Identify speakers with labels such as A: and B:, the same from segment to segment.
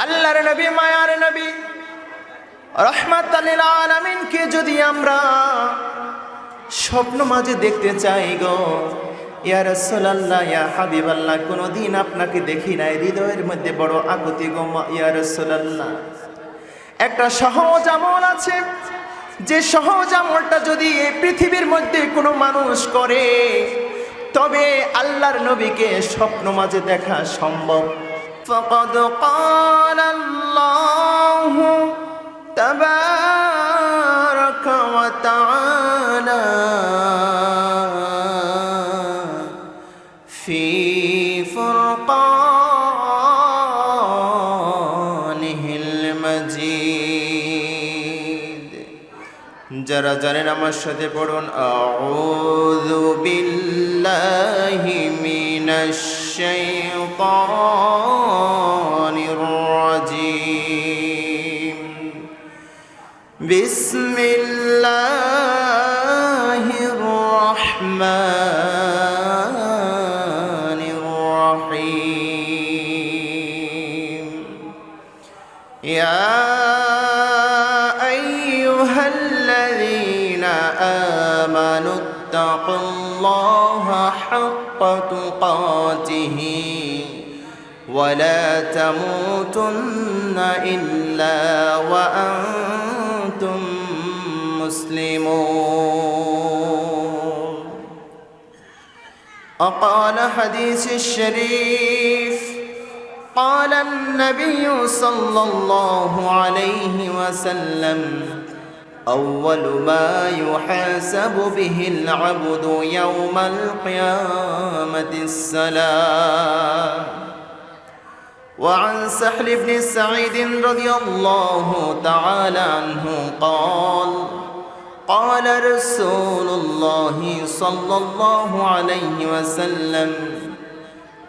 A: আল্লাহর নবী, মায়ার নবী রহমাত আলমিনকে যদি আমরা স্বপ্ন মাঝে দেখতে চাই গো, ইয়া রাসূলুল্লাহ, ইয়া হাবিবাল্লাহ, কোনোদিন আপনাকে দেখি নাই, হৃদয়ের মধ্যে বড় আকুতি গো, মা- ইয়া একটা সহজ আমল আছে, যে সহজ আমলটা যদি এই পৃথিবীর মধ্যে কোনো মানুষ করে, তবে আল্লাহর নবীকে স্বপ্ন মাঝে দেখা সম্ভব। فقد قال الله تبارك وتعالى في فرقانه المجيد যারা জানেন আমার সাথে পড়ুন আউযু বিল্লাহি মিনাশ শাইতানির يا أيها الذين آمنوا اتقوا الله حق تقاته ولا تموتن إلا وأنتم مسلمون. وقال حديث الشريف قال النبي صلى الله عليه وسلم أول ما يحاسب به العبد يوم القيامة السلام. وعن سحل بن سعيد رضي الله تعالى عنه قال قال رسول الله صلى الله عليه وسلم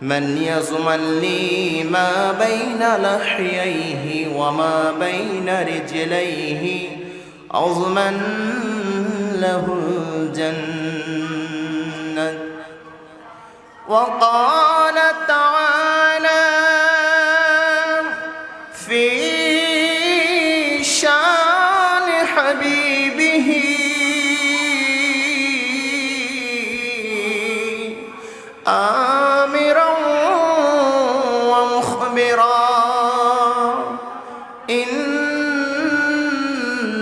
A: من يضمن لي ما بين لحييه وما بين رجليه أضمن له الجنة. وقال تعالى في شان حبيبه آمرا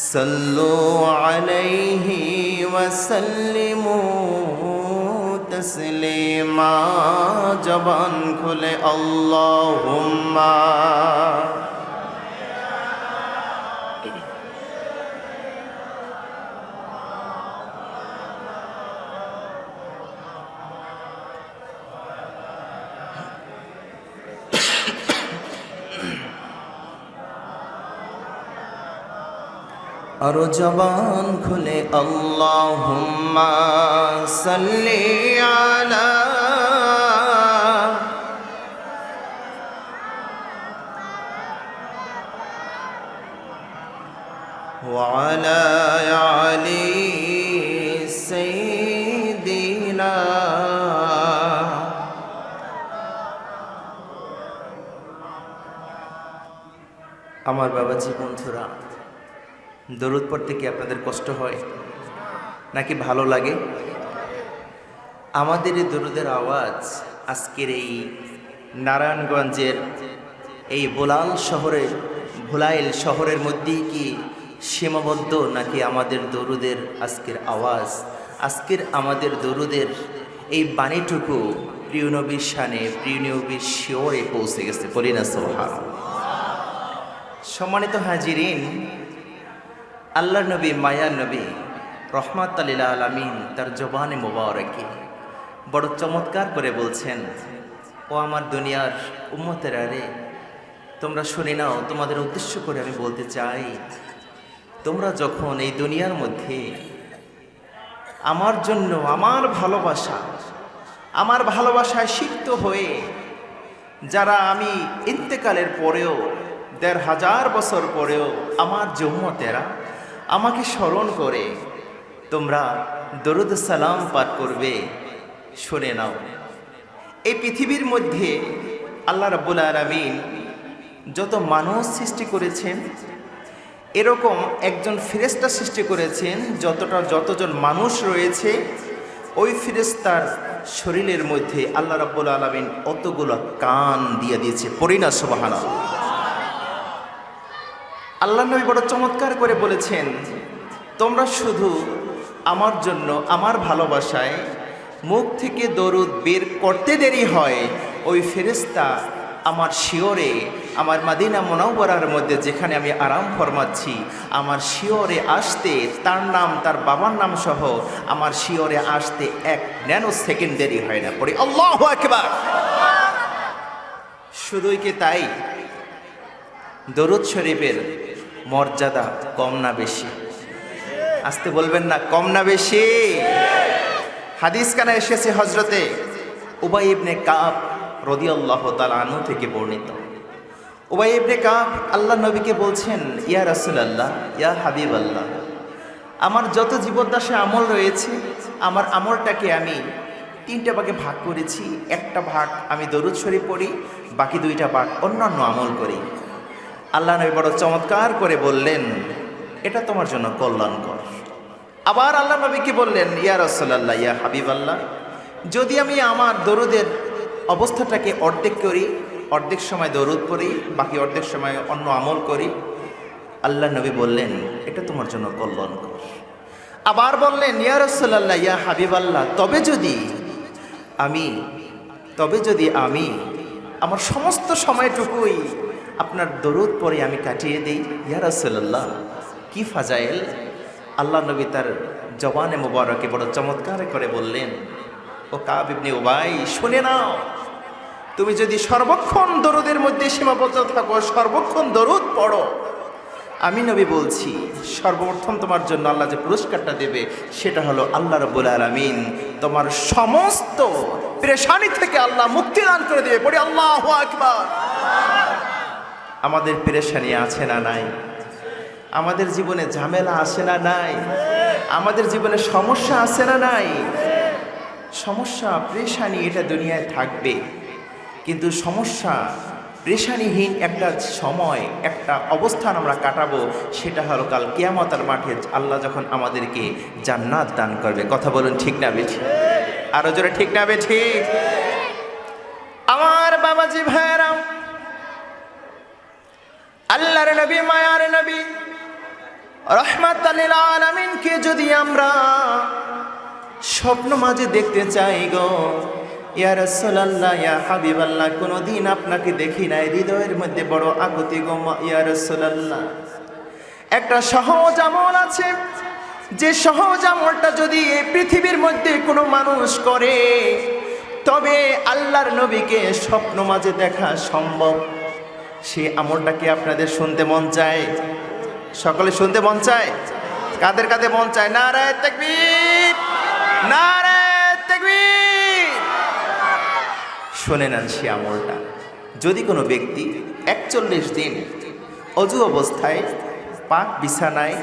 A: صلوا عليه وسلموا تسليما জবান খুলে আল্লাহুম্মা আরো জবান খুলে আল্লাহুম্মা সাল্লি আলা وعلى علي سيدنا আমার বাবাজি বন্ধুরা দরুদ পড়তে কি আপনাদের কষ্ট হয়? নাকি ভালো লাগে? আমাদের এই দরুদের আওয়াজ আজকের এই নারায়ণগঞ্জের এই বোলাল শহরে ভোলাইল শহরের মধ্যেই কি সীমাবদ্ধ নাকি আমাদের দরুদের আজকের আওয়াজ? আজকের আমাদের দরুদের এই বাণীটুকু প্রিয় নবীর শানে, প্রিয় নবীর শিওরে পৌঁছে গেছে। বলি না সোহান সম্মানিত হাজিরিন আল্লাহ নবী মায়া নবী রহমাত আলীলা আলামিন, তার জবানে মোবারকে। বড় চমৎকার করে বলছেন, ও আমার দুনিয়ার উম্মতেরা রে তোমরা শুনে নাও, তোমাদের উদ্দেশ্য করে আমি বলতে চাই, তোমরা যখন এই দুনিয়ার মধ্যে আমার জন্য আমার ভালোবাসা, আমার ভালোবাসায় সিক্ত হয়ে, যারা আমি ইন্তেকালের পরেও, দেড় হাজার বছর পরেও আমার জম্মতেরা আমাকে স্মরণ করে তোমরা দরুদ সালাম পাঠ করবে। শুনে নাও। এই পৃথিবীর মধ্যে আল্লাহ রাব্বুল আলামিন যত মানুষ সৃষ্টি করেছেন, এরকম একজন ফেরেস্তা সৃষ্টি করেছেন যতটা যতজন মানুষ রয়েছে, ওই ফেরেস্তার শরীরের মধ্যে আল্লাহ রাব্বুল আলামিন অতগুলো কান দিয়ে দিয়েছে। পরিনা সুবাহানা আল্লাহ নবী বড় চমৎকার করে বলেছেন, তোমরা শুধু আমার জন্য, আমার ভালোবাসায় মুখ থেকে দরুদ বের করতে দেরি হয়। ওই ফেরেস্তা আমার শিওরে, আমার মাদিনা মোনাওয়ারার মধ্যে যেখানে আমি আরাম ফরমাচ্ছি, আমার শিওরে আসতে তার নাম, তার বাবার নাম সহ আমার শিওরে আসতে এক ন্যানো সেকেন্ড দেরি হয় না। পড়ি, আল্লাহ একবার শুধুই কি তাই? দরুদ শরীফের মর্যাদা কম না বেশি। আসতে বলবেন না, কম না বেশি। হাদিস কানা এসেছে হজরতে উবাই ইবনে কাব রদিয়াল্লাহ তাল আনু থেকে বর্ণিত। উবাই ইবনে আল্লাহ নবীকে বলছেন, ইয়া রাসুল আল্লাহ ইয়া হাবিব আল্লাহ আমার যত জীবদ্দশায় আমল রয়েছে, আমার আমলটাকে আমি তিনটা ভাগে ভাগ করেছি। একটা ভাগ আমি দরুদ শরীফ পড়ি, বাকি দুইটা ভাগ অন্যান্য আমল করি। আল্লাহ নবী বড় চমৎকার করে বললেন, এটা তোমার জন্য কল্যাণকর। আবার আল্লাহ নবীকে বললেন, ইয়া রসল্লাহ ইয়া হাবিব আল্লাহ যদি আমি আমার দরুদের অবস্থাটাকে অর্ধেক করি, অর্ধেক সময় দরুদ পড়ি, বাকি অর্ধেক সময় অন্য আমল করি, আল্লাহ নবী বললেন, এটা তোমার জন্য কল্যাণকর। আবার বললেন, ইয়া রসল্লাহ ইয়া হাবিব আল্লাহ তবে যদি আমি, তবে যদি আমি আমার সমস্ত সময়টুকুই আপনার দরুদ পরে আমি কাটিয়ে দিই, ইয়া রাসূলুল্লাহ, কি ফাজাইল? আল্লাহ নবী তার জবানে মুবারকে বড় চমৎকার করে বললেন, ও কাব ইবনে উবাই, শুনে নাও, তুমি যদি সর্বক্ষণ দরুদের মধ্যে সীমাবদ্ধ থাকো, সর্বক্ষণ দরুদ পড়ো। আমি নবী বলছি, সর্বপ্রথম তোমার জন্য আল্লাহ যে পুরস্কারটা দেবে, সেটা হলো আল্লাহ রব্বুল আলামিন। তোমার সমস্ত পেরেশানি থেকে আল্লাহ মুক্তি দান করে দেবে। পড়ি আল্লাহ আকবার। আমাদের পেরেশানি আছে না নাই? আমাদের জীবনে ঝামেলা আছে না নাই? আমাদের জীবনে সমস্যা আছে না নাই? সমস্যা, পেরেশানি এটা দুনিয়ায় থাকবে। কিন্তু সমস্যা, পেরেশানিহীন একটা সময়, একটা অবস্থান আমরা কাটাবো, সেটা হলো কাল কেয়ামতার মাঠে আল্লাহ যখন আমাদেরকে জান্নাত দান করবে। কথা বলুন ঠিক না বেঠি? আরও জোরে ঠিক না বেঠি? আমার বাবাজি ভাইরাম আল্লাহর নবী, মায়ার নবী রহমাত আলামিনকে যদি আমরা স্বপ্ন মাঝে দেখতে চাই গো, ইয়া রাসূলুল্লাহ, ইয়া হাবিবাল্লাহ, কোনোদিন আপনাকে দেখি নাই, হৃদয়ের মধ্যে বড় আকুতি গো ইয়া রাসূলুল্লাহ। একটা সহজ আমল আছে, যে সহজ আমলটা যদি পৃথিবীর মধ্যে কোনো মানুষ করে, তবে আল্লাহর নবীকে স্বপ্ন মাঝে দেখা সম্ভব। সেই আমলটাকে আপনাদের শুনতে মন চায়? সকলে শুনতে মন চায়? কাদের কাদের মন চায়? নারায় তাকবীর! নারায় তাকবীর! শুনে নেন সে আমলটা। যদি কোনো ব্যক্তি একচল্লিশ দিন অজু অবস্থায়, পাক বিছানায়,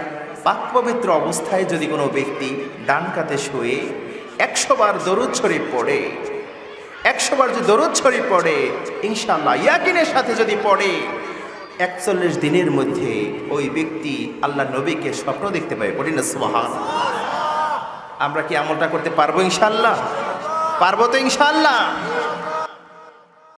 A: পাক পবিত্র অবস্থায় যদি কোনো ব্যক্তি ডান কাতে শুয়ে একশো বার দরুদ শরীফ পড়ে একশো বার যদি দরদ ছড়ি পড়ে ইনশাল্লাহ ইয়াকিনের সাথে যদি পড়ে, একচল্লিশ দিনের মধ্যে ওই ব্যক্তি আল্লাহ নবীকে স্বপ্ন দেখতে পায় বলি না সুবাহান আমরা কি আমলটা করতে পারব ইনশাল্লাহ পারব তো ইনশাল্লাহ